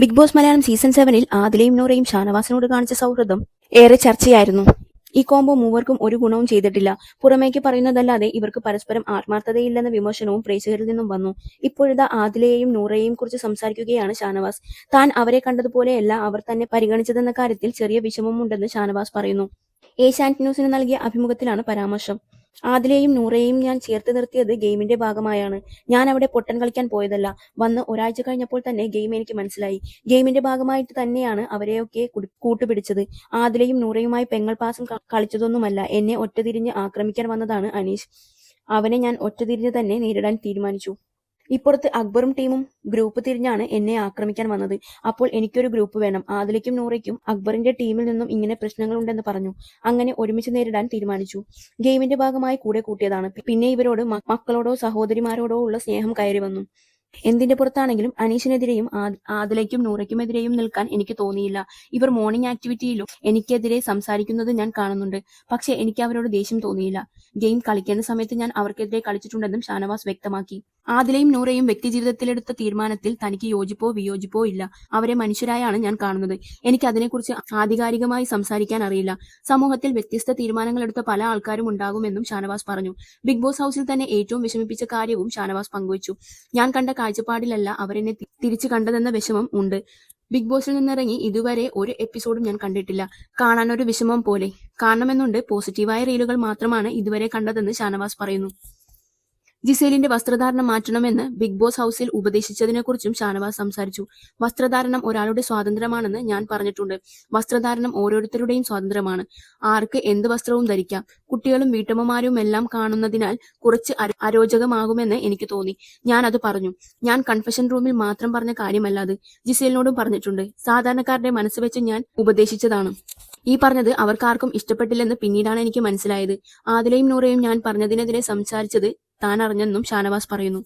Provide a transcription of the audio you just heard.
Big boss Malayalam season സെവനിൽ ആദിലയും നൂറയും ഷാനവാസിനോട് കാണിച്ച സൗഹൃദം ഏറെ ചർച്ചയായിരുന്നു. ഈ കോംബോ മൂവർക്കും ഒരു ഗുണവും ചെയ്തിട്ടില്ല. പുറമേക്ക് പറയുന്നതല്ലാതെ ഇവർക്ക് പരസ്പരം ആത്മാർത്ഥതയില്ലെന്ന വിമർശനവും പ്രേക്ഷകരിൽ നിന്നും വന്നു. ഇപ്പോഴിതാ ആദിലയെയും നൂറയെയും കുറിച്ച് സംസാരിക്കുകയാണ് ഷാനവാസ്. താൻ അവരെ കണ്ടതുപോലെയല്ല അവർ തന്നെ പരിഗണിച്ചതെന്ന കാര്യത്തിൽ ചെറിയ വിഷമമുണ്ടെന്ന് ഷാനവാസ് പറയുന്നു. ഏഷ്യാനെറ്റ് ന്യൂസിന് നൽകിയ അഭിമുഖത്തിലാണ് പരാമർശം. ആദിലെയും നൂറയെയും ഞാൻ ചേർത്ത് നിർത്തിയത് ഗെയിമിന്റെ ഭാഗമായാണ്. ഞാൻ അവിടെ പൊട്ടൻ കളിക്കാൻ പോയതല്ല. വന്ന് ഒരാഴ്ച കഴിഞ്ഞപ്പോൾ തന്നെ ഗെയിം എനിക്ക് മനസ്സിലായി. ഗെയിമിന്റെ ഭാഗമായിട്ട് തന്നെയാണ് അവരെയൊക്കെ കുടി- കൂട്ടുപിടിച്ചത്. ആദിലെയും നൂറയുമായി പെങ്ങൾ പാസം കളിച്ചതൊന്നുമല്ല. എന്നെ ഒറ്റതിരിഞ്ഞ് ആക്രമിക്കാൻ വന്നതാണ് അനീഷ്. അവനെ ഞാൻ ഒറ്റതിരിഞ്ഞ് തന്നെ നേരിടാൻ തീരുമാനിച്ചു. ഇപ്പുറത്ത് അക്ബറും ടീമും ഗ്രൂപ്പ് തിരിഞ്ഞാണ് എന്നെ ആക്രമിക്കാൻ വന്നത്. അപ്പോൾ എനിക്കൊരു ഗ്രൂപ്പ് വേണം. ആദിലയ്ക്കും നൂറയ്ക്കും അക്ബറിന്റെ ടീമിൽ നിന്നും ഇങ്ങനെ പ്രശ്നങ്ങളുണ്ടെന്ന് പറഞ്ഞു. അങ്ങനെ ഒരുമിച്ച് നേരിടാൻ തീരുമാനിച്ചു. ഗെയിമിന്റെ ഭാഗമായി കൂടെ കൂട്ടിയതാണ്. പിന്നെ ഇവരോട് മക്കളോടോ സഹോദരിമാരോടോ ഉള്ള സ്നേഹം കയറി വന്നു. എന്തിന്റെ പുറത്താണെങ്കിലും അനീഷിനെതിരെയും ആദിലയ്ക്കും നൂറയ്ക്കുമെതിരെയും നിൽക്കാൻ എനിക്ക് തോന്നിയില്ല. ഇവർ മോർണിംഗ് ആക്ടിവിറ്റിയിലും എനിക്കെതിരെ സംസാരിക്കുന്നത് ഞാൻ കാണുന്നുണ്ട്. പക്ഷെ എനിക്ക് അവരോട് ദേഷ്യം തോന്നിയില്ല. ഗെയിം കളിക്കേണ്ട സമയത്ത് ഞാൻ അവർക്കെതിരെ കളിച്ചിട്ടുണ്ടെന്നും ഷാനവാസ് വ്യക്തമാക്കി. ആദിലയും നൂറയും വ്യക്തിജീവിതത്തിലെടുത്ത തീരുമാനത്തിൽ തനിക്ക് യോജിപ്പോ വിയോജിപ്പോ ഇല്ല. അവരെ മനുഷ്യരായാണ് ഞാൻ കാണുന്നത്. എനിക്ക് അതിനെക്കുറിച്ച് ആധികാരികമായി സംസാരിക്കാൻ അറിയില്ല. സമൂഹത്തിൽ വ്യത്യസ്ത തീരുമാനങ്ങൾ എടുത്ത പല ആൾക്കാരും ഉണ്ടാകുമെന്നും ഷാനവാസ് പറഞ്ഞു. ബിഗ് ബോസ് ഹൗസിൽ തന്നെ ഏറ്റവും വിഷമിപ്പിച്ച കാര്യവും ഷാനവാസ് പങ്കുവച്ചു. ഞാൻ കണ്ട കാഴ്ചപ്പാടിലല്ല അവരെന്നെ തിരിച്ചു കണ്ടതെന്ന വിഷമം ഉണ്ട്. ബിഗ് ബോസിൽ നിന്നിറങ്ങി ഇതുവരെ ഒരു എപ്പിസോഡും ഞാൻ കണ്ടിട്ടില്ല. കാണാൻ ഒരു വിഷമം പോലെ. കാണണമെന്നുണ്ട് പോസിറ്റീവായ റീലുകൾ മാത്രമാണ് ഇതുവരെ കണ്ടതെന്ന് ഷാനവാസ് പറയുന്നു. ജിസേലിന്റെ വസ്ത്രധാരണം മാറ്റണമെന്ന് ബിഗ് ബോസ് ഹൗസിൽ ഉപദേശിച്ചതിനെക്കുറിച്ചും ഷാനവാസ് സംസാരിച്ചു. വസ്ത്രധാരണം ഒരാളുടെ സ്വാതന്ത്ര്യമാണെന്ന് ഞാൻ പറഞ്ഞിട്ടുണ്ട്. വസ്ത്രധാരണം ഓരോരുത്തരുടെയും സ്വാതന്ത്ര്യമാണ്. ആർക്ക് എന്ത് വസ്ത്രവും ധരിക്കാം? കുട്ടികളും വീട്ടമ്മമാരും എല്ലാം കാണുന്നതിനാൽ കുറച്ച് അര- അരോചകമാകുമെന്ന് എനിക്ക് തോന്നി. ഞാൻ അത് പറഞ്ഞു. ഞാൻ കൺഫെഷൻ റൂമിൽ മാത്രം പറഞ്ഞ കാര്യമല്ല അത് ജിസേലിനോടും പറഞ്ഞിട്ടുണ്ട്. സാധാരണക്കാരുടെ മനസ്സ് വെച്ച് ഞാൻ ഉപദേശിച്ചതാണ്. ഈ പറഞ്ഞത് അവർക്കാർക്കും ഇഷ്ടപ്പെട്ടില്ലെന്ന് പിന്നീടാണ് എനിക്ക് മനസ്സിലായത്. ആദിലയും നൂറയും ഞാൻ പറഞ്ഞതിനെതിരെ സംസാരിച്ചത് താൻ അറിഞ്ഞെന്നും ഷാനവാസ് പറയുന്നു.